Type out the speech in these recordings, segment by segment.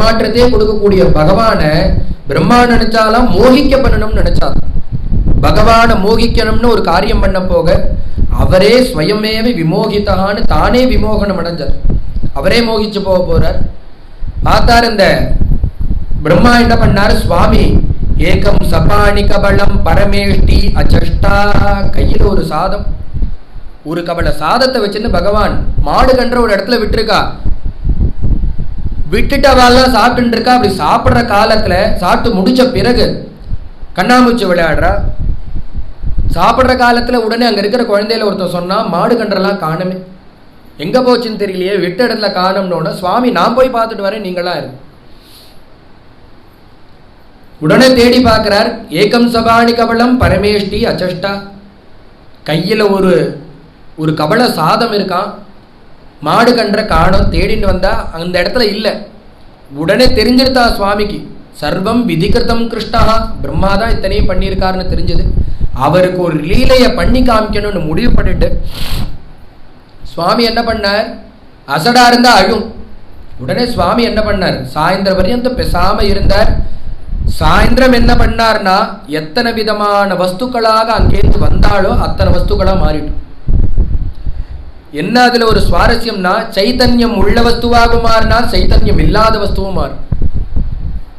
ஏமாற்றத்தையே கொடுக்கக்கூடிய பகவானை பிரம்மா நினைச்சாலாம் மோகிக்க பண்ணணும்னு நினைச்சாலும். பகவானை மோகிக்கணும்னு ஒரு காரியம் பண்ண போக அவரே ஸ்வயமேவ விமோகிதான்னு தானே விமோகனம் அடைஞ்சார். அவரே மோகிச்சு போக போறார். பார்த்தார் இந்த பிரம்மா என்ன பண்ணார்? சுவாமி ஏகம் சபாணி கபலம் பரமேஷ்டி அச்சஷ்டா. கையில் ஒரு சாதம். ஒரு கபல சாதத்தை வச்சுன்னு பகவான் மாடு கன்ற ஒரு இடத்துல விட்டுருக்கா. விட்டுட்டு அவெல்லாம் சாப்பிட்டு இருக்கா அப்படி சாப்பிட்ற காலத்தில் சாப்பிட்டு முடிச்ச பிறகு கண்ணாமூச்சி விளையாடுறா. சாப்பிட்ற காலத்தில் உடனே அங்கே இருக்கிற குழந்தையில ஒருத்தன் சொன்னால் மாடு கன்றெல்லாம் காணுமே. எங்கே போச்சுன்னு தெரியலையே விட்ட இடத்துல காணும்னோட சுவாமி நான் போய் பார்த்துட்டு வரேன் நீங்களா இருக்கு உடனே தேடி பார்க்குறார் ஏகம் சபாணி கபலம் பரமேஷ்டி அச்சஷ்டா. கையில் ஒரு ஒரு கபல சாதம் இருக்கான். மாடு கன்ற காணும் தேடிட்டு வந்தா அந்த இடத்துல இல்லை. உடனே தெரிஞ்சிருத்தா சுவாமிக்கு. சர்வம் விதிகிருத்தம் கிருஷ்ணா. பிரம்மா தான் இத்தனையும் பண்ணியிருக்காருன்னு தெரிஞ்சது. அவருக்கு ஒரு லீலையை பண்ணி காமிக்கணும்னு முடிவு பண்ணிட்டு சுவாமி என்ன பண்ணார்? அசடா இருந்தா அழும். உடனே சுவாமி என்ன பண்ணார்? சாயந்தரம் வரையும் பெசாம இருந்தார். சாயந்தரம் என்ன பண்ணார்னா எத்தனை விதமான வஸ்துக்களாக அங்கேருந்து வந்தாலோ அத்தனை வஸ்துக்களா மாறிட்டோம் என்ன அதுல ஒரு சுவாரஸ்யம்னா சைத்தன்யம் உள்ள வஸ்துவாக மாறினார் சைத்தன்யம் இல்லாத வஸ்துவும் மாறும்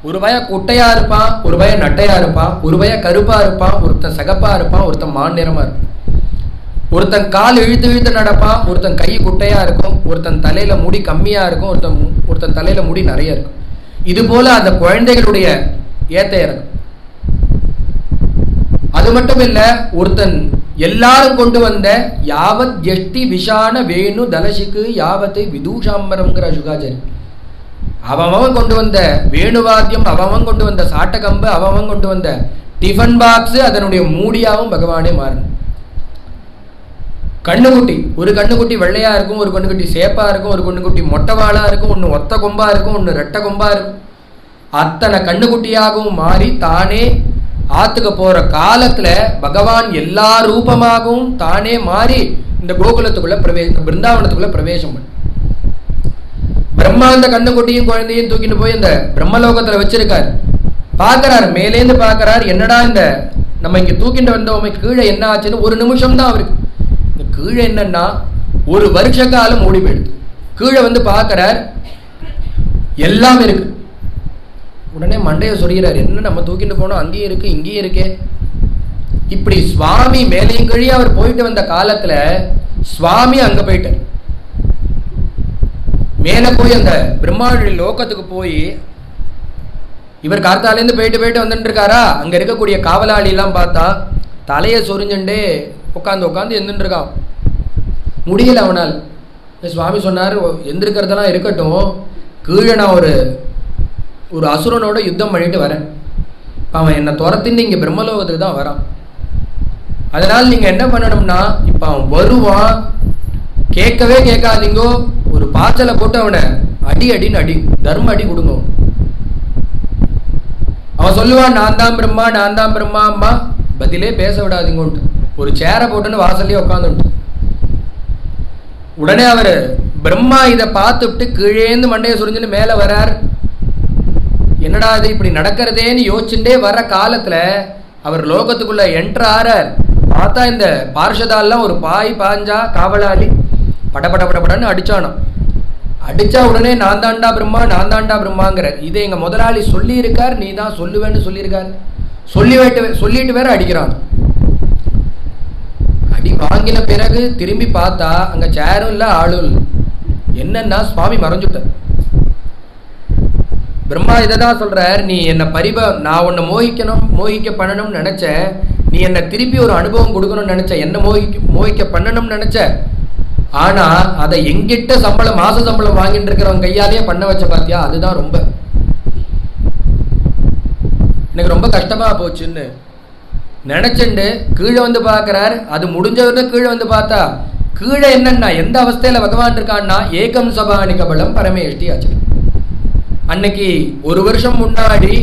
ஒரு பய குட்டையா இருப்பான் ஒரு பய நட்டையா இருப்பான் ஒரு பய கருப்பா இருப்பான் ஒருத்தன் சகப்பா இருப்பான் ஒருத்தன் மாநிறமா இருப்பான். ஒருத்தன் கால் இழுத்து இழுத்து நடப்பான் ஒருத்தன் கை குட்டையா இருக்கும் ஒருத்தன் தலையில முடி கம்மியா இருக்கும் ஒருத்தன் ஒருத்தன் தலையில முடி நிறைய இருக்கும். இது போல அந்த குழந்தைகளுடைய ஏத்த இறக்கும். அது மட்டும் இல்ல ஒருத்தன் எல்லாரும் கொண்டு வந்த யாவத் ஜெஷ்டி விஷான வேணு தனசிக்கு யாவத்தை விதூஷாம்பரம்ங்கிற சுகாச்சாரி அவன் கொண்டு வந்த வேணுவாத்தியம் அவன் கொண்டு வந்த சாட்டகம்பு அவன் கொண்டு வந்த டிஃபன் பாக்ஸ் அதனுடைய மூடியாவும் பகவானே மாறணும் கண்ணுக்குட்டி ஒரு கண்ணுக்குட்டி வெள்ளையா இருக்கும் ஒரு கண்ணுக்குட்டி சேப்பா இருக்கும் ஒரு கண்ணுக்குட்டி மொட்டைவாளா இருக்கும் ஒன்று ஒத்த கொம்பா இருக்கும் ஒன்று ரெட்டை கொம்பா இருக்கும். அத்தனை கண்ணுக்குட்டியாகவும் மாறி தானே ஆத்துக்கு போற காலத்துல பகவான் எல்லா ரூபமாகவும் தானே மாறி இந்த கோகுலத்துக்குள்ள பிரவே பிருந்தாவனத்துக்குள்ள பிரவேசம் பண்ணு. பிரம்மா அந்த கண்ணுக்குட்டியும் குழந்தையும் தூக்கிட்டு போய் இந்த பிரம்மலோகத்துல வச்சிருக்காரு. பாக்குறாரு மேலேந்து பாக்குறாரு என்னடா இந்த நம்ம இங்க தூக்கிட்டு வந்தவங்க கீழே என்ன ஆச்சுன்னு ஒரு நிமிஷம் தான் அவருக்கு. இந்த கீழே என்னன்னா ஒரு வருஷ காலம் ஓடி போயிடுது. கீழே வந்து பாக்குறார் எல்லாம் இருக்கு. உடனே மண்டையை சொல்கிறார் என்ன நம்ம தூக்கிட்டு போனோம்? அங்கேயும் இருக்கு இங்கேயும் இருக்கே. இப்படி சுவாமி மேலையும் கழிய அவர் போயிட்டு வந்த காலத்துல சுவாமி அங்க போயிட்டார். மேல போய் அந்த பிரம்மாவுடைய லோகத்துக்கு போய் இவர் கார்த்தாலேருந்து போயிட்டு போயிட்டு வந்துட்டுருக்காரா? அங்கே இருக்கக்கூடிய காவலாளி பார்த்தா தலையை சொரிஞ்சுண்டே உட்காந்து உட்காந்து எந்துட்டு முடியல அவனால். சுவாமி சொன்னார் எந்திருக்கிறதெல்லாம் இருக்கட்டும். கீழே நான் ஒரு ஒரு அசுரனோட யுத்தம் பண்ணிட்டு வரேன். அவன் என்னை துரத்தின்னு இங்கே பிரம்மலோகத்துக்கு தான் வரான். அதனால் நீங்கள் என்ன பண்ணணும்னா இப்போ அவன் வருவான். கேட்கவே கேட்காதீங்கோ. ஒரு பாச்சலை போட்டு அவனை அடி அடின்னு அடி தர்ம அடி கொடுங்க. அவன் சொல்லுவான் நான் தான் பிரம்மா நான் தான் பிரம்மா அம்மா. பதிலே பேச விடாதீங்கன்ட்டு. ஒரு சேரை போட்டுன்னு வாசல்லே உட்காந்துட்டு உடனே அவர் பிரம்மா இதை பார்த்துட்டு கீழேந்து மண்டையை சுரிஞ்சுன்னு மேலே வரார். என்னடா இது இப்படி நடக்கிறதேன்னு யோசிச்சுட்டே வர காலத்தில் அவர் லோகத்துக்குள்ளே என்ட்ரு ஆறார். பார்த்தா இந்த பார்ஷதாலாம் ஒரு பாய் பாஞ்சா காவலாளி. பட பட பட படன்னு அடிச்சானாம் உடனே நான் தாண்டா பிரம்மா நான் தாண்டா பிரம்மாங்கிற இதை எங்கள் முதலாளி சொல்லியிருக்கார் நீ தான் சொல்லுவேன்னு சொல்லியிருக்கார். சொல்லி வைட்டு சொல்லிட்டு வேற அடிக்கிறான். அடி வாங்கின பிறகு திரும்பி பார்த்தா அங்கே சேரும் இல்லை ஆளும் இல்லை. என்னன்னா சுவாமி மறைஞ்சுட்டார். பிரம்மா இதை தான் சொல்கிறார் நீ என்னை பரிப நான் உன்னை மோகிக்கணும் மோகிக்க பண்ணணும்னு நினச்ச நீ என்னை திருப்பி ஒரு அனுபவம் கொடுக்கணும்னு நினைச்ச என்ன மோகிக்க மோகிக்க பண்ணணும்னு நினச்ச ஆனால் அதை எங்கிட்ட சம்பளம் மாச சம்பளம் வாங்கிட்டு இருக்கிறவங்க கையாலேயே பண்ண வச்ச பார்த்தியா அதுதான் ரொம்ப. எனக்கு ரொம்ப கஷ்டமாக போச்சுன்னு. நினச்சிண்டு கீழே வந்து பார்க்குறார் அது முடிஞ்சதுன்னு கீழே வந்து பார்த்தா கீழே என்னன்னா எந்த அவஸ்தையில் பகவான் இருக்கான்னா ஏகம் சபானி கபலம் பரமேஷ்டி ஆச்சு அன்னைக்கு ஒரு வருஷம் முன்னாடி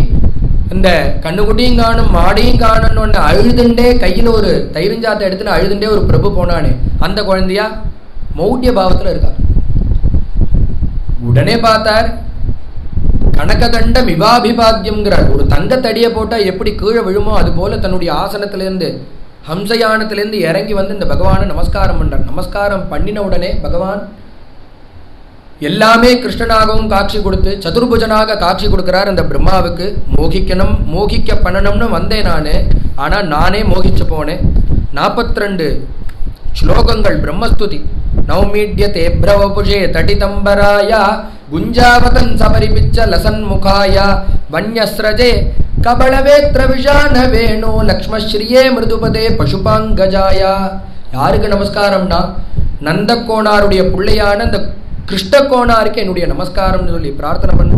இந்த கண்ணுக்குட்டியும் காணும் மாடியும் காணும்னு ஒன்று அழுதுண்டே கையில் ஒரு தயிரிஞ்சாத்தை எடுத்துன்னு அழுதுண்டே ஒரு பிரபு போனானே அந்த குழந்தையா? மௌட்டிய பாவத்தில் இருக்கா உடனே பார்த்தார் கணக்க கண்ட மிவாபிபாத்தியம்ங்கிறார் ஒரு தங்கத்தடியை போட்டால் எப்படி கீழே விழுமோ அது போல தன்னுடைய ஆசனத்திலேருந்து ஹம்சயானத்திலேருந்து இறங்கி வந்து இந்த பகவானை நமஸ்காரம் பண்ணுறார் நமஸ்காரம் பண்ணின உடனே பகவான் எல்லாமே கிருஷ்ணனாகவும் காட்சி கொடுத்து சதுர்புஜனாக காட்சி கொடுக்கிறார் அந்த பிரம்மாவுக்கு. மோகிக்கணும் மோகிக்க பண்ணணும்னு வந்தேன் நான். ஆனால் நானே மோகிச்சு போனேன். நாற்பத்தி ரெண்டு ஸ்லோகங்கள் பிரம்மஸ்துதி. நௌமீட்ய தேப்ரவபுஷே தடிதம்பராய குஞ்சாவதன் சபரிபிச்ச லசன்முகாய வன்யஸ்ரஜே கபளவேத்ர விஷான வேணு லக்ஷ்மஸ்ரீயே மிருதுபதே பசுபாங்கஜாயா. யாருக்கு நமஸ்காரம்னா நந்தக்கோணாருடைய பிள்ளையான அந்த கிருஷ்ணகோணாருக்கு என்னுடைய நமஸ்காரம்னு சொல்லி பிரார்த்தனை பண்ண.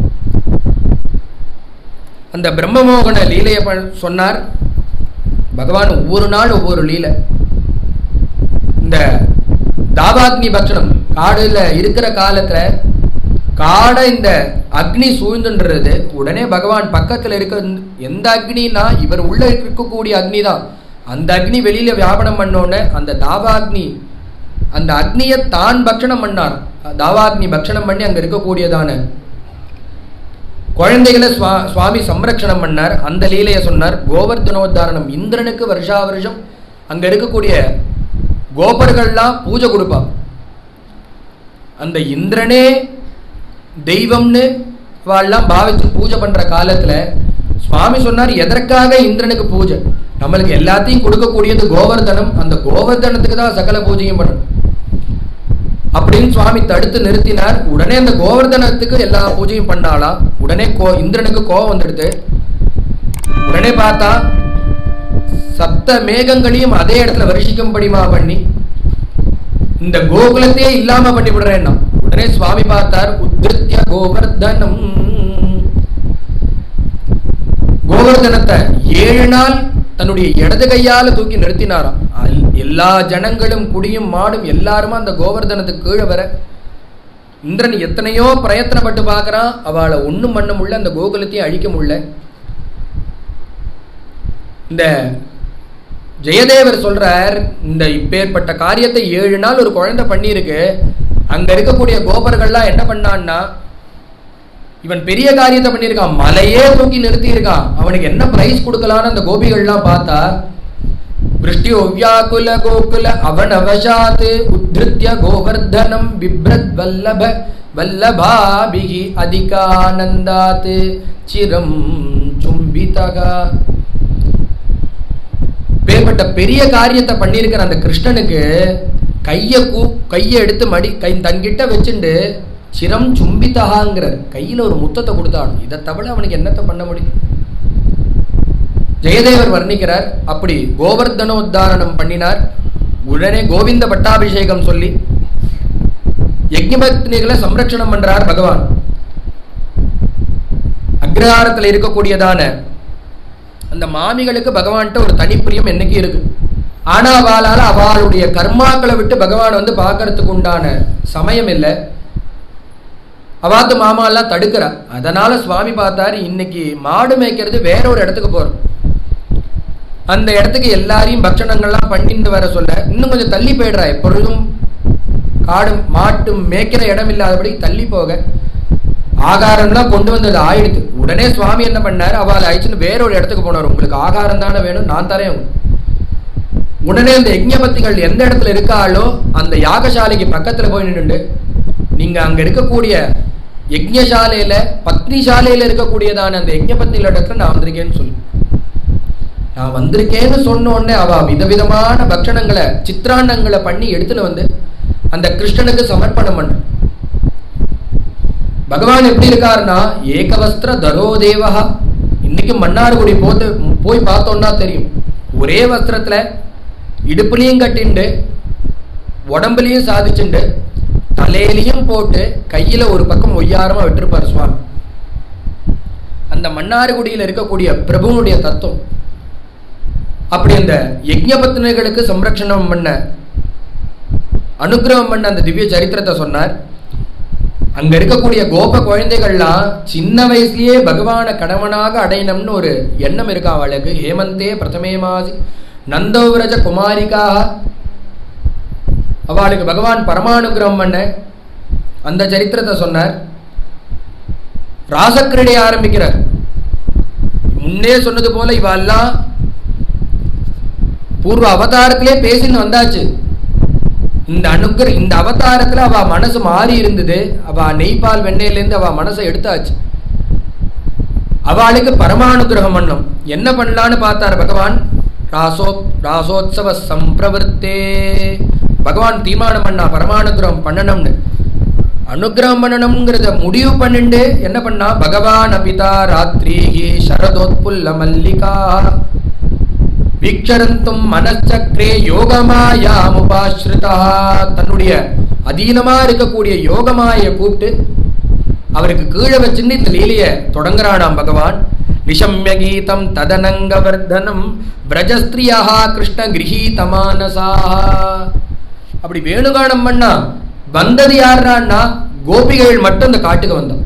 அந்த பிரம்மமோகன லீலையை சொன்னார். பகவான் ஒவ்வொரு நாள் ஒவ்வொரு லீலை. இந்த தாவாக்னி பக்ஷணம் காடுல இருக்கிற காலத்துல காடை இந்த அக்னி சூழ்ந்துன்றது உடனே பகவான் பக்கத்தில் இருக்க எந்த அக்னின்னா இவர் உள்ள இருக்கக்கூடிய அக்னி தான் அந்த அக்னி வெளியில வியாபனம் பண்ணோன்னே அந்த தாவாக்னி அந்த அக்னியை தான் பக்ஷணம் பண்ணார் தாவாக்னி பக்ஷணம் பண்ணி அங்க இருக்கக்கூடியதான. குழந்தைகளை சுவா சுவாமி சம்ரக்ஷணம் பண்ணார். அந்த லீலையை சொன்னார் கோவர்தனோத்தாரணம் இந்திரனுக்கு வருஷா வருஷம் அங்க இருக்கக்கூடிய கோபர்கள்லாம் பூஜை கொடுப்பா. அந்த இந்திரனே தெய்வம்னு வாள்லாம் பாவித்து பூஜை பண்ற காலத்துல சுவாமி சொன்னார் எதற்காக இந்திரனுக்கு பூஜை? நம்மளுக்கு எல்லாத்தையும் கொடுக்கக்கூடியது கோவர்தனம் அந்த கோவர்தனத்துக்கு தான் சகல பூஜையும் பண்ணணும். அப்படின்னு சுவாமி தடுத்து நிறுத்தினார். உடனே அந்த கோவர்தனத்துக்கு எல்லா பூஜையும் பண்ணாலாம் உடனே கோ இந்திரனுக்கு கோபம் வந்துடுது. உடனே பார்த்தா சப்த மேகங்களையும் அதே இடத்துல வருஷிக்கும்படிமா பண்ணி இந்த கோகுலத்தையே இல்லாம பண்ணி விடுறேன்னா. உடனே சுவாமி பார்த்தார் உத்திருத்திய கோவர்தனம். கோவர்தனத்தை ஏழு நாள் தன்னுடைய இடது கையால தூக்கி நிறுத்தினாராம். எல்லா ஜனங்களும் குடியும் மாடும் எல்லாருமா அந்த கோவர்தனத்துக்கு கீழே வர? இந்திரன் எத்தனையோ பிரயத்தனப்பட்டு பார்க்கறான். அவளை ஒண்ணும் பண்ண முடியல. அந்த கோகுலத்தையும் அழிக்க முடியல. இந்த ஜெயதேவர் சொல்றார் இந்த இப்பேற்பட்ட காரியத்தை ஏழு நாள் ஒரு குழந்தை பண்ணியிருக்கு. அங்க இருக்கக்கூடிய கோபர்கள்லாம் என்ன பண்ணான்னா இவன் பெரிய காரியத்தை பண்ணியிருக்கான். மலையே தூக்கி நிறுத்தி இருக்கான் அவனுக்கு என்ன பிரைஸ் கொடுக்கலான்னு அந்த கோபிகள்லாம் பார்த்தா விருஷ்டி ஒவ்யாக்குல கோகுல அவனவசாத் உத்ருத்ய கோவர்தனம் பிப்ரத் வல்லப வல்லபாபிகி அதிகானந்தாத் சிரம் சும்பிதகா பேர்பட்ட பெரிய காரியத்தை பண்ணியிருக்கிற அந்த கிருஷ்ணனுக்கு கையை கூ கையை எடுத்து மடி கை தன்கிட்ட வச்சுட்டு சிரம் சும்பித்தகாங்கிறார். கையில் ஒரு முத்தத்தை கொடுத்தாடும் இதை தவிர அவனுக்கு என்னத்தை பண்ண முடியும்? ஜெயதேவர் வர்ணிக்கிறார் அப்படி கோவர்தனோத்தாரணம் பண்ணினார். உடனே கோவிந்த பட்டாபிஷேகம் சொல்லி யஜ்ஞபத்னிகளை சம்ரட்சணம் பண்றார் பகவான். அக்ரஹாரத்தில் இருக்கக்கூடியதான அந்த மாமிகளுக்கு பகவான்கிட்ட ஒரு தனிப்பிரியம் என்னைக்கு இருக்கு? ஆனா அவளால் அவளுடைய கர்மாக்களை விட்டு பகவான் வந்து பார்க்கறதுக்கு உண்டான சமயம் இல்லை. அவாத்து மாமா எல்லாம் தடுக்கிறா. அதனால சுவாமி பார்த்தாரு இன்னைக்கு மாடு மேய்க்கிறது வேற ஒரு இடத்துக்கு போறோம். அந்த இடத்துக்கு எல்லாரையும் பக்ஷணங்கள்லாம் பண்ணிட்டு வர சொல்ல இன்னும் கொஞ்சம் தள்ளி போயிடுறா. எப்பொழுதும் காடு மாட்டு மேய்க்கிற இடம் இல்லாதபடி தள்ளி போக. ஆகாரம்லாம் கொண்டு வந்தது ஆயிடுத்து உடனே சுவாமி என்ன பண்ணார்? அவளை அழிச்சுன்னு வேற ஒரு இடத்துக்கு போனார். உங்களுக்கு ஆகாரம் தானே வேணும்? நான் தரேன். உடனே அந்த யஜ்ஞபத்திகள் எந்த இடத்துல இருக்காளோ அந்த யாகசாலைக்கு பக்கத்தில் போய் நின்று நீங்கள் அங்கே இருக்கக்கூடிய யஜ்ஞசாலையில் பத்னி சாலையில இருக்கக்கூடியதான அந்த யஜ்ஞபத்திகள் இடத்துல நான் வந்திருக்கேன்னு சொல்லு. நான் வந்திருக்கேன்னு சொன்ன உடனே அவ விதவிதமான பக்ஷணங்களை சித்திராண்டங்களை பண்ணி எடுத்துன்னு வந்து அந்த கிருஷ்ணனுக்கு சமர்ப்பணம் பண்ண. பகவான் எப்படி இருக்காருன்னா ஏகவஸ்திர தரோ தேவகா இன்னைக்கு மன்னார்குடி போட்டு போய் பார்த்தோம்னா தெரியும். ஒரே வஸ்திரத்துல இடுப்புலையும் கட்டிண்டு உடம்புலையும் சாதிச்சுண்டு தலையிலையும் போட்டு கையில ஒரு பக்கம் ஒய்யாரமா விட்டுருப்பார் சுவாமி. அந்த மன்னார்குடியில் இருக்கக்கூடிய பிரபுனுடைய தத்துவம். அப்படி அந்த யஜ்ஞபத்னிகளுக்கு சம்ரட்சணம் பண்ண அனுகிரகம் பண்ண அந்த திவ்ய சரித்திரத்தை சொன்னார். அங்க இருக்கக்கூடிய கோப குழந்தைகள்லாம் சின்ன வயசுலயே பகவான கணவனாக அடையணும்னு ஒரு எண்ணம் இருக்கா அவளுக்கு? ஹேமந்தே பிரதமே மாசி நந்தோவிரஜ குமாரிகா அவளுக்கு பகவான் பரமானுகிரகம் பண்ண அந்த சரித்திரத்தை சொன்னார். ராசக்கிரீடை ஆரம்பிக்கிறார். முன்னே சொன்னது போல இவெல்லாம் பூர்வ அவதாரத்திலே பேசின்னு வந்தாச்சு. இந்த அனுக்கிற இந்த அவதாரத்தில் அவ மனசு மாறி இருந்தது. அவ நெய்பால் வெண்ணெயிலேருந்து அவ மனசை எடுத்தாச்சு. அவளுக்கு பரமானுகிரகம் பண்ணணும். என்ன பண்ணலான்னு பார்த்தார் பகவான்? ராசோ ராசோத்சவ சம்பிரவருத்தே. பகவான் தீர்மானம் பண்ணா பரமானுகிரகம் பண்ணணும்னு. அனுகிரகம் பண்ணணுங்கிறத முடிவு பண்ணிண்டு என்ன பண்ணா? பகவான் அபிதா ராத்திரிஹி சரதோத்புல்ல மல்லிகா. வீக்ஷரந்தும் மனச்சக்கரே யோகமாயாமுபாஸ்ருதா. தன்னுடைய அதீனமா இருக்கக்கூடிய யோகமாய கூப்பிட்டு அவருக்கு கீழே வச்சுன்னு இந்த லீலைய தொடங்குறானாம் பகவான். விஷம்ய கீதம் ததனங்கவர்தனம் பிரஜஸ்திரியா கிருஷ்ண கிரகீதமானசா அப்படி வேணுகானம் பண்ணா வந்தது யாருன்னா கோபிகள் மட்டும் இந்த காட்டுக்கு வந்தோம்.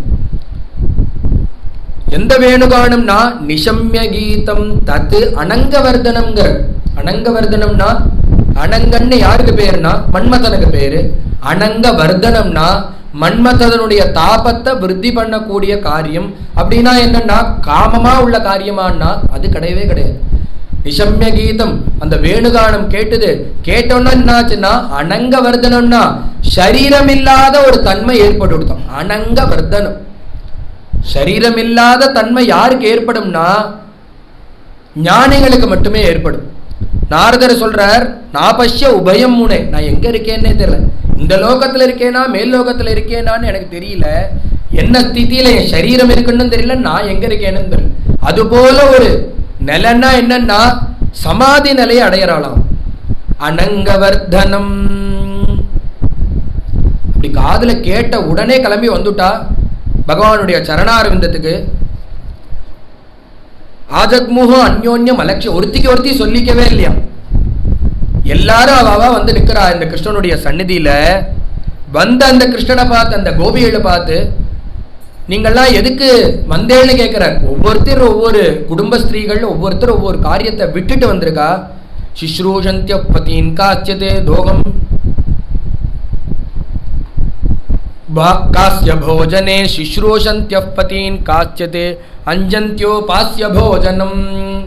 எந்த வேணுகானம்னா நிஷம்ய கீதம் தத்து அனங்கவர்தனம்ங்கிற. அனங்கவர்தனம்னா அனங்கன்னு யாருக்கு பேருனா? மன்மதனுக்கு பேரு. அனங்கவர்தனம்னா மன்மதனுடைய தாபத்தை விருத்தி பண்ணக்கூடிய காரியம். அப்படின்னா என்னன்னா காமமா உள்ள காரியமான்னா அது கிடையவே கிடையாது. நிஷம்ய கீதம் அந்த வேணுகானம் கேட்டது. கேட்டோன்னா என்னாச்சுன்னா அனங்க வர்தனம்னா சரீரம் இல்லாத ஒரு தன்மை ஏற்பட்டு கொடுத்தோம். அனங்க வர்தனம் சரீரம் இல்லாத தன்மை யாருக்கு ஏற்படும்னா ஞானிகளுக்கு மட்டுமே ஏற்படும். நாரதர் சொல்றார் பஷ்ய உபயம் முனை. நான் எங்க இருக்கேன்னே தெரியல. இந்த லோகத்துல இருக்கேனா? மேல் லோகத்துல இருக்கேனான்னு எனக்கு தெரியல. என்ன ஸ்திதியில என் சரீரம் இருக்குன்னு தெரியல நான் எங்க இருக்கேன்னு தெரியல. அது போல ஒரு நிலைன்னா என்னன்னா சமாதி நிலையை அடையறாளாம். அனங்கவர்தனம். அப்படி காதுல கேட்ட உடனே கிளம்பி வந்துட்டா. பகவானுடைய சரணாரவிந்தத்துக்கு ஆஜக்முகம் அந்யோன்யம் அலட்சியம். ஒருத்திக்கு ஒருத்தி சொல்லிக்கவே இல்லையா? எல்லாரும் அவாவா வந்து நிற்கிறா இந்த கிருஷ்ணனுடைய சந்நிதியில். வந்த அந்த கிருஷ்ணனை பார்த்து அந்த கோபிகளை பார்த்து நீங்கள்லாம் எதுக்கு வந்தேன்னு கேட்குற ஒவ்வொருத்தர் ஒவ்வொரு குடும்ப ஸ்திரீகள் ஒவ்வொருத்தர் ஒவ்வொரு காரியத்தை விட்டுட்டு வந்திருக்கா. சிஸ்ரூஷந்திய பதீன் காச்சியதே தோகம். பா- காஸ்ய போஜனே சிஸ்ரூஷந்திய பதீன் காச்சியதே அஞ்சந்தியோபாஸ்ய போஜனம்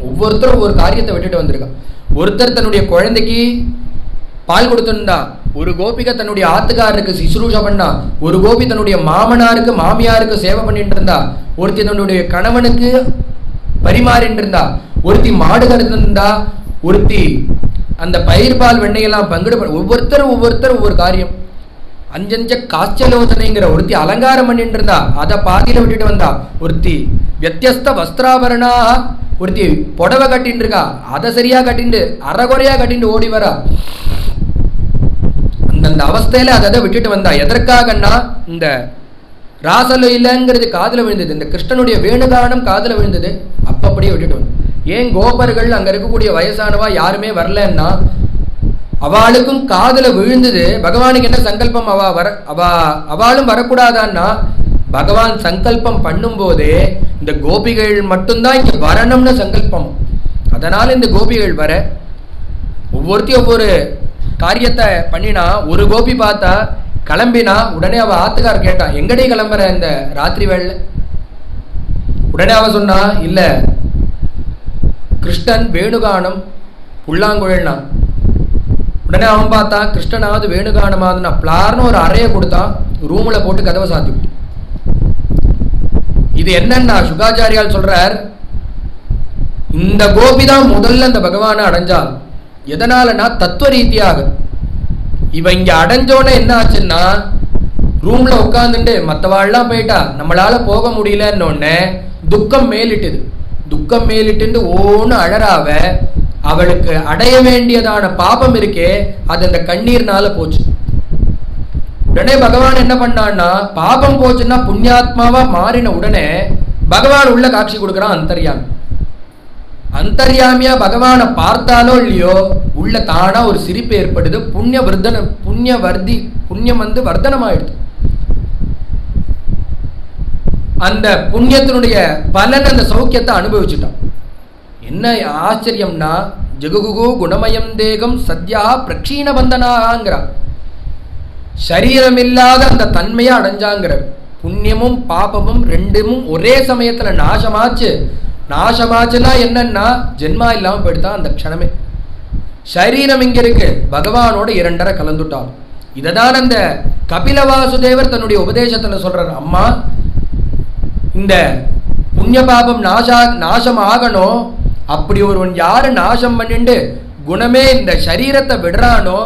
ஒவ்வொருத்தரும் ஒரு காரியத்தை விட்டுட்டு வந்திருக்கான். ஒருத்தர் தன்னுடைய குழந்தைக்கு பால் கொடுத்துருந்தா ஒரு கோபிகை தன்னுடைய ஆத்துக்காரருக்கு சிசுரூஷ பண்ணா ஒரு கோபி தன்னுடைய மாமனாருக்கு மாமியாருக்கு சேவை பண்ணிட்டு இருந்தா ஒருத்தி தன்னுடைய கணவனுக்கு பரிமாறிட்டு இருந்தா ஒருத்தி மாடு கருந்திருந்தா ஒருத்தி அந்த பயிர் பால் வெண்ணையெல்லாம் பங்கிடு ஒவ்வொருத்தரும் ஒவ்வொருத்தரும் ஒவ்வொரு காரியம். அஞ்சஞ்ச காய்ச்சலோசனைங்கிற ஒருத்தி அலங்காரம் பண்ணிட்டு இருந்தா அதை பாதியில் விட்டுட்டு வந்தா. ஒருத்தி வியத்தியஸ்த வஸ்திராபரணா ஒருத்தி புடவை கட்டின்னு இருக்கா அதை சரியா கட்டிண்டு அறகுறையா கட்டிண்டு ஓடி வரா. அந்தந்த அவஸ்தையில அதை விட்டுட்டு வந்தா. எதற்காகன்னா இந்த ராசலு இல்லைங்கிறது காதுல விழுந்தது. இந்த கிருஷ்ணனுடைய வேணுகானம் காதுல விழுந்தது. அப்ப அப்படியே விட்டுட்டு வந்தோம் ஏன் கோபர்கள் அங்க இருக்கக்கூடிய வயசானவா யாருமே வரலன்னா அவளுக்கும் காதல விழுந்தது. பகவானுக்கு என்ன சங்கல்பம்? அவ வர அவ அவளும் வரக்கூடாதான்னா? பகவான் சங்கல்பம் பண்ணும்போதே இந்த கோபிகள் மட்டும்தான் இங்க வரணும்னு சங்கல்பம். அதனால இந்த கோபிகள் வர ஒவ்வொருத்தையும் ஒவ்வொரு காரியத்தை பண்ணினா ஒரு கோபி பார்த்தா கிளம்பினா உடனே அவ ஆத்துக்கார் கேட்டான் எங்கடே கிளம்புற இந்த ராத்திரி வேளை உடனே அவ சொன்னா இல்ல கிருஷ்ணன் வேணுகானம் புல்லாங்குழல்னா. உடனே அவன் பார்த்தா கிருஷ்ணனாவது வேணுகானமாதுன்னா பிளார்னு ஒரு அறையை கொடுத்தான் ரூமில் போட்டு கதவை சாத்தி இது என்னன்னா சுகாச்சாரியால் சொல்றார் இந்த கோபி தான் முதல்ல அந்த பகவானை அடைஞ்சாள் எதனாலனா தத்துவ ரீதியாக. இவ இங்க அடைஞ்சோன்னே என்ன ஆச்சுன்னா ரூம்ல உட்காந்துட்டு மற்றவாள்லாம் போயிட்டா நம்மளால போக முடியலன்னொடனே துக்கம் மேலிட்டுது. துக்கம் மேலிட்டு ஓன்னு அழறாவ அவளுக்கு அடைய வேண்டியதான பாபம் இருக்கே அது அந்த கண்ணீர்னால போச்சு. உடனே பகவான் என்ன பண்ணான்னா பாபம் போச்சுன்னா புண்ணியாத்மாவா மாறின உடனே பகவான் உள்ள காட்சி கொடுக்குறான் அந்தர்யாமி. அந்தர்யாமியா பகவானை பார்த்தாலோ இல்லையோ உள்ள தானா ஒரு சிரிப்பு ஏற்படுது புண்ணிய வர்தன புண்ணிய வர்தி புண்ணியம் வந்து வர்த்தனமாயிடுது. அந்த புண்ணியத்தினுடைய பலன் அந்த சௌக்கியத்தை அனுபவிச்சுட்டான். என்ன ஆச்சரியம்னா ஜெகுகு குணமயம் தேகம் சத்யா பிரக்ஷீண பந்தனாங்கிறான் சரீரம் இல்லாத அந்த தன்மையை அடைஞ்சாங்கிறார். புண்ணியமும் பாபமும் ரெண்டும் ஒரே சமயத்துல நாசமாச்சு. நாசமாச்சுன்னா என்னன்னா ஜென்மா இல்லாம போயிடுதான் அந்த க்ஷணமே. சரீரம் இங்க இருக்கு. பகவானோட இரண்டரை கலந்துட்டான். இததான் அந்த கபில வாசுதேவர் தன்னுடைய உபதேசத்துல சொல்றார். அம்மா இந்த புண்ணிய பாபம் நாசா நாசம் ஆகணும் அப்படி ஒருவன் யாரு நாசம் பண்ணிண்டு குணமே இந்த சரீரத்தை விடுறானோ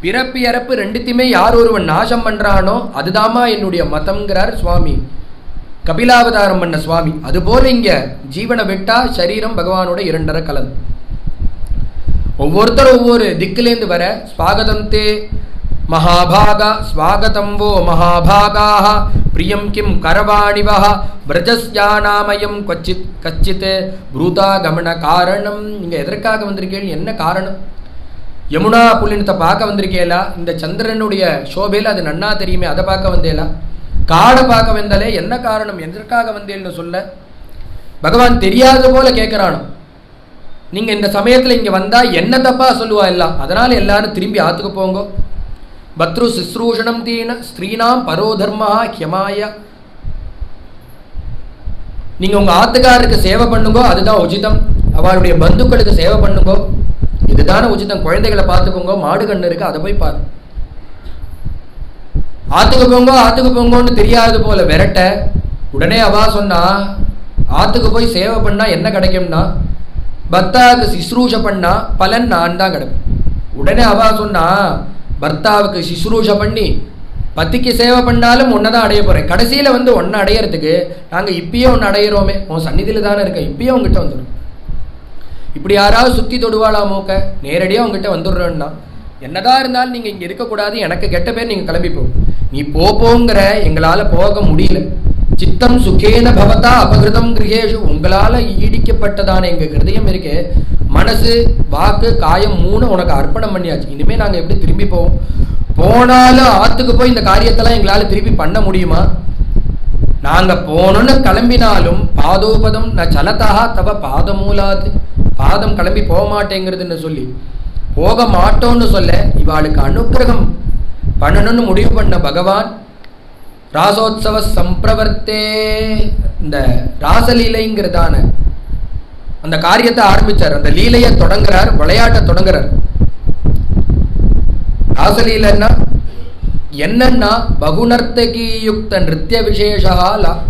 பிறப்பு இறப்பு ரெண்டுத்தையுமே யார் ஒருவன் நாசம் பண்ணுறானோ அதுதாம்மா என்னுடைய மதம்ங்கிறார் சுவாமி. கபிலாவதாரம் பண்ண சுவாமி. அதுபோல இங்க ஜீவனை விட்டா சரீரம் பகவானோட இரண்டரை கலந்து ஒவ்வொருத்தரும் ஒவ்வொரு திக்குலேருந்து வர ஸ்வாகதம் தே மகாபாகா ஸ்வாகதம் வோ மகாபாகாக பிரியம் கிம் கரவாணிவஹ பிரஜஸ்யானாமயம் கொச்சித் கச்சித்து ப்ரூதா கமன காரணம் நீங்கள் எதற்காக வந்திருக்கீங்க என்ன காரணம்? யமுனா புள்ளினத்தை பார்க்க வந்திருக்கேலா இந்த சந்திரனுடைய சோபையில் அது நன்னா தெரியுமே அதை பார்க்க வந்தேலா காடை பார்க்க வந்தாலே என்ன காரணம்? எதற்காக வந்தேன்னு சொல்ல. பகவான் தெரியாத போல கேட்குறானோ நீங்கள் இந்த சமயத்தில் இங்கே வந்தால் என்ன தப்பா சொல்லுவா எல்லாம்? அதனால் எல்லாரும் திரும்பி ஆத்துக்கு போங்க. பத்ரு சுஸ்ரூஷணம் தீன ஸ்திரீனாம் பரோதர்மா ஹியமாய நீங்கள் உங்கள் ஆத்துக்காரருக்கு சேவை பண்ணுங்கோ அதுதான் உச்சிதம் அவருடைய பந்துக்களுக்கு சேவை பண்ணுங்கோ. இதுதான உச்சிதம் குழந்தைகளை பார்த்துக்கோங்க மாடு கண்ணு இருக்கு அதை போய் பாரு. ஆத்துக்கு போங்கோ ஆத்துக்கு போங்கோன்னு தெரியாது போல விரட்ட. உடனே அவா சொன்னா ஆத்துக்கு போய் சேவை பண்ணா என்ன கிடைக்கும்னா? பத்தாவுக்கு சிஸ்ரூஷ பண்ணா பலன் நான் தான் கிடைக்கும். உடனே அவா சொன்னா பர்த்தாவுக்கு சுசுரூஷை பண்ணி பத்திக்கு சேவை பண்ணாலும் ஒன்றை தான் அடைய போகிறேன் கடைசியில் வந்து ஒன்றை அடையிறதுக்கு நாங்கள் இப்பயே ஒன்று அடையிறோமே. உன் சந்நிதியில் தானே இருக்கேன். இப்பயே உங்ககிட்ட வந்துடும் இப்படி யாராவது சுற்றி தொடுவாளா மூக்க? நேரடியாக உங்ககிட்ட வந்துடுறேன்னா. என்னதான் இருந்தாலும் நீங்கள் இங்கே இருக்கக்கூடாது. எனக்கு கெட்ட பேர் நீங்கள் கிளம்பி போ நீ போப்போங்கிற போங்கிற. எங்களால் போக முடியல. சித்தம் சுகேன பவதா அபகிருதம் கிரகேஷு. உங்களால் ஈடிக்கப்பட்டதான. எங்கள் ஹிருதயம் இருக்கு. மனசு வாக்கு காயம் மூணு உனக்கு அர்ப்பணம் பண்ணியாச்சு. இனிமேல் நாங்கள் எப்படி திரும்பி போவோம்? போனாலும் ஆத்துக்கு போய் இந்த காரியத்தெல்லாம் எங்களால் திருப்பி பண்ண முடியுமா? நாங்கள் போனோன்னு கிளம்பினாலும் பாதோபதம் ந சலதா தவ பாதமூலாது. பாதம் கிளம்பி போக மாட்டேங்கிறதுன்னு சொல்லி. போக மாட்டோம்னு சொல்ல இவாளுக்கு அனுகிரகம் பண்ணணும்னு முடிவு பண்ண பகவான் ராசோத்சவ சம்பிரவர்த்தே இந்த ராசலீலைங்கிறதான அந்த காரியத்தை ஆரம்பிச்சார். அந்த லீலையை தொடங்குறார் விளையாட்டை தொடங்குறார். ராசலீலன்னா என்னன்னா பகுநர்த்தகியுக்த நிருத்திய விசேஷா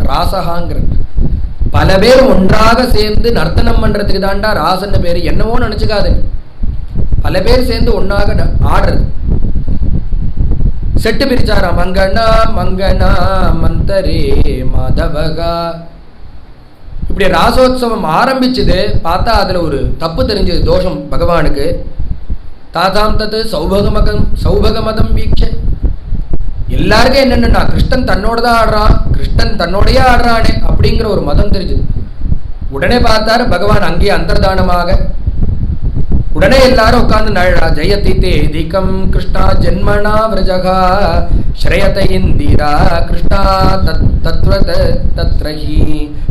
ராசகாங்கிற பல பேர் ஒன்றாக சேர்ந்து நர்த்தனம் பண்றதுக்கு தாண்டா ராசன்னு பேர். என்னவோ நினைச்சுக்காது. பல பேர் சேர்ந்து ஒன்றாக ந- ஆடுறது. செட்டு பிரிச்சாரா மங்கனா மங்கனா மந்தரே மாதவகா இப்படி ராசோத்சவம் ஆரம்பிச்சது பார்த்தா அதில் ஒரு தப்பு தெரிஞ்சது தோஷம் பகவானுக்கு. தாதாம் தத்து சௌபகமகம் சௌபகமதம் வீக்ஷ எல்லாருக்கும் என்னென்னா கிருஷ்ணன் தன்னோட தான் ஆடுறான் கிருஷ்ணன் தன்னோடையே ஆடுறானே அப்படிங்கிற ஒரு மதம் தெரிஞ்சது. உடனே பார்த்தாரு பகவான் அங்கேயே அந்தர்தானமாக. உடனே எல்லாரும் உட்கார்ந்து நழா ஜெயதி தேதிகம் கிருஷ்ணா ஜென்மனா விரஜகா ஸ்ரயத இந்திரா கிருஷ்ணா தத் தத்வ தத்ரஹி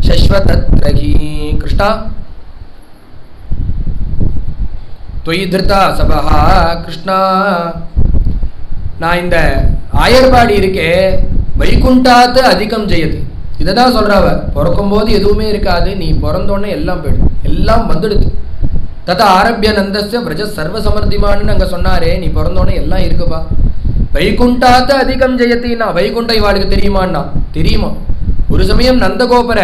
சஸ்வ தத்ரஹி கிருஷ்ணா தொய் சபஹா கிருஷ்ணா. நான் இந்த ஆயர்பாடி இருக்கே வைகுண்டாத்து அதிகம் ஜெயது இதை தான் சொல்கிறாவ பிறக்கும்போது எதுவுமே இருக்காது. நீ பிறந்தோடனே எல்லாம் போயிடும் எல்லாம் வந்துடுது. ததா ஆரம்பிய நந்தஸ்ய விரஜ சர்வ சமர்த்திமான்னு அங்க சொன்னாரே நீ பிறந்தோடனே எல்லாம் இருக்குப்பா. வைகுண்டாத்த அதிகம் ஜெயத்தின்னா வைகுண்ட இவாளுக்கு தெரியுமான்னா? தெரியுமா? ஒரு சமயம் நந்தகோபுர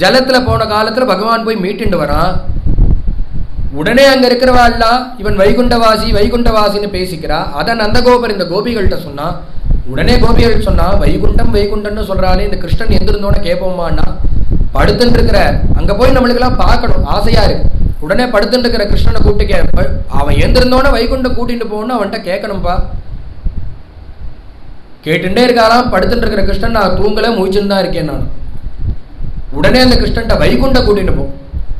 ஜலத்துல போன காலத்துல பகவான் போய் மீட்டுண்டு வரான். உடனே அங்க இருக்கிறவாள்லாம் இவன் வைகுண்டவாசி வைகுண்டவாசின்னு பேசிக்கிறா. அதை நந்தகோபர் இந்த கோபிகள்கிட்ட சொன்னா உடனே கோபிகள் சொன்னா வைகுண்டம் வைகுண்டம்னு சொல்றாளே இந்த கிருஷ்ணன் எந்திருந்தோன்னு கேட்போமான்னா படுத்துட்டு இருக்கிற அங்க போய் நம்மளுக்கெல்லாம் பார்க்கணும் ஆசையா இருக்கு. உடனே படுத்துட்டு இருக்கிற கிருஷ்ணனை கூப்பிட்டு கே அவன் எந்திருந்தோன்னே வைகுண்டம் கூட்டிட்டு போகணும்னு அவன்கிட்ட கேட்கணும்ப்பா கேட்டுட்டே இருக்காராம் படுத்துட்டு இருக்கிற கிருஷ்ணன் நான் தூங்கல முழிச்சுன்னு தான் இருக்கேன் நான். உடனே அந்த கிருஷ்ணன்ட்ட வைகுண்ட கூட்டிட்டு போ.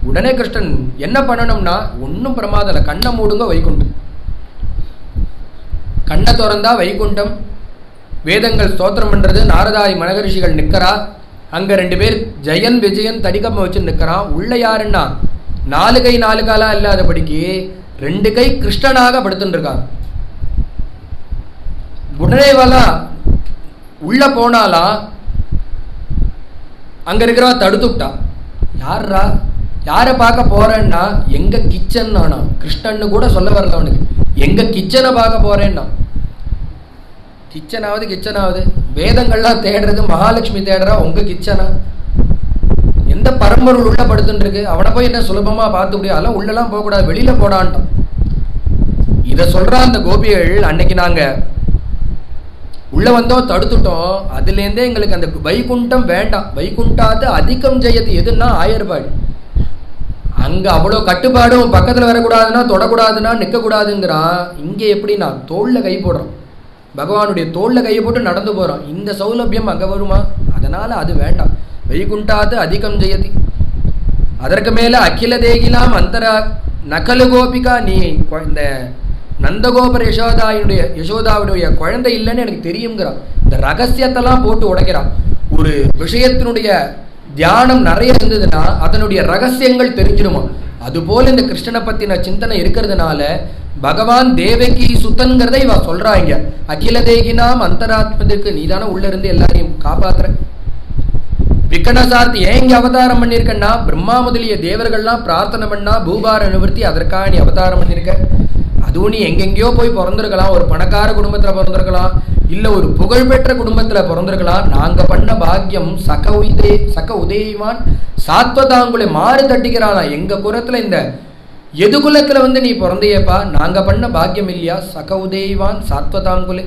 உடனே கிருஷ்ணன் என்ன பண்ணணும்னா ஒன்றும் பிரமாதம் இல்லை. கண்ணை மூடுங்க வைகுண்டம். கண்ணை திறந்தா வைகுண்டம். வேதங்கள் ஸ்தோத்திரம் பண்றது. நாரதாதி மனகரிஷிகள் நிக்கிறா. அங்க ரெண்டு பேர் ஜெயன் விஜயன் தடிக்கம்ம வச்சு நிக்கிறான் உள்ள யாருன்னா நாலு கை நாலு காலா இல்லாதபடிக்கு ரெண்டு கை கிருஷ்ணனாக படுத்துட்டு இருக்கான் உள்ள போனாலாம் அங்க இருக்கிறவா தடுத்துட்டான் யார்ரா? யாரை பார்க்க போறேன்னா எங்க கிச்சன் நானா? கிருஷ்ணன்னு கூட சொல்ல வரல அவனுக்கு. எங்க கிச்சனை பார்க்க போறேன்னா. கிச்சனாவது கிச்சனாவது வேதங்கள்லாம் தேடுறது மகாலட்சுமி தேடுறா உங்க கிச்சனா எந்த பரம்பொருள் உள்ள படுத்துட்டு அவனை போய் என்ன சுலபமா பார்த்து முடியும்? அதெல்லாம் உள்ளெல்லாம் போகக்கூடாது வெளியில போடான்ட்டான். இதை சொல்ற அந்த கோபிகள் அன்னைக்கு நாங்க. உள்ள வந்தோம் தடுத்துட்டோம். அதுலேருந்தே எங்களுக்கு அந்த வைகுண்டம் வேண்டாம். வைகுண்டாத்து அதிகம் ஜெயத்து எதுன்னா ஆயர்பாடு. அங்க அவ்வளோ கட்டுப்பாடும் பக்கத்துல வரக்கூடாதுன்னா தொடக்கூடாதுன்னா நிற்கக்கூடாதுங்கிறான். இங்கே எப்படின்னா தோளில் கை போடுறோம் பகவானுடைய தோல்ல கையை போட்டு நடந்து போறோம் இந்த சௌலபியம் அங்க வருமா? அதனால அது வேண்டாம். வைகுண்டாத்து அதிகம் ஜெயதி. அதற்கு மேல அகில தேகிலாம் அந்தரா நகலு கோபிகா நீ இந்த நந்தகோபர் யசோதாயுடைய யசோதாவுடைய குழந்தை இல்லைன்னு எனக்கு தெரியுங்கிறான் இந்த ரகசியத்தெல்லாம் போட்டு உடைக்கிறான். ஒரு விஷயத்தினுடைய தியானம் நிறைய இருந்ததுன்னா அதனுடைய ரகசியங்கள் தெரிஞ்சிடுமா? அதுபோல் இந்த கிருஷ்ணனை பத்தின சிந்தனை இருக்கிறதுனால பகவான் தேவகி சுத்தன்கிறத இவ சொல்கிறாங்க அகில தேகினாம் அந்தராத்மத்திற்கு நீதான உள்ள இருந்து எல்லாரையும் காப்பாற்றுற விக்கனசார்த்தி ஏன் இங்கே அவதாரம் பண்ணியிருக்கன்னா பிரம்மா முதலிய தேவர்கள்லாம் பிரார்த்தனை பண்ணா பூபார நிவர்த்தி அதற்காக நீ அவதாரம் பண்ணியிருக்க அதுவும் நீ எங்கெங்கேயோ போய் பிறந்திருக்கலாம் ஒரு பணக்கார குடும்பத்தில் பிறந்திருக்கலாம் இல்லை ஒரு புகழ்பெற்ற குடும்பத்தில் பிறந்திருக்கலாம். நாங்கள் பண்ண பாக்கியம் சக உதே சக உதயவான் சாத்வதாங்குளை மாறு தட்டிக்கிறானா? எங்கள் குரத்தில் இந்த எது குலத்தில் வந்து நீ பிறந்தையப்பா? நாங்கள் பண்ண பாக்கியம் இல்லையா? சக உதயவான் சாத்வதாங்குலை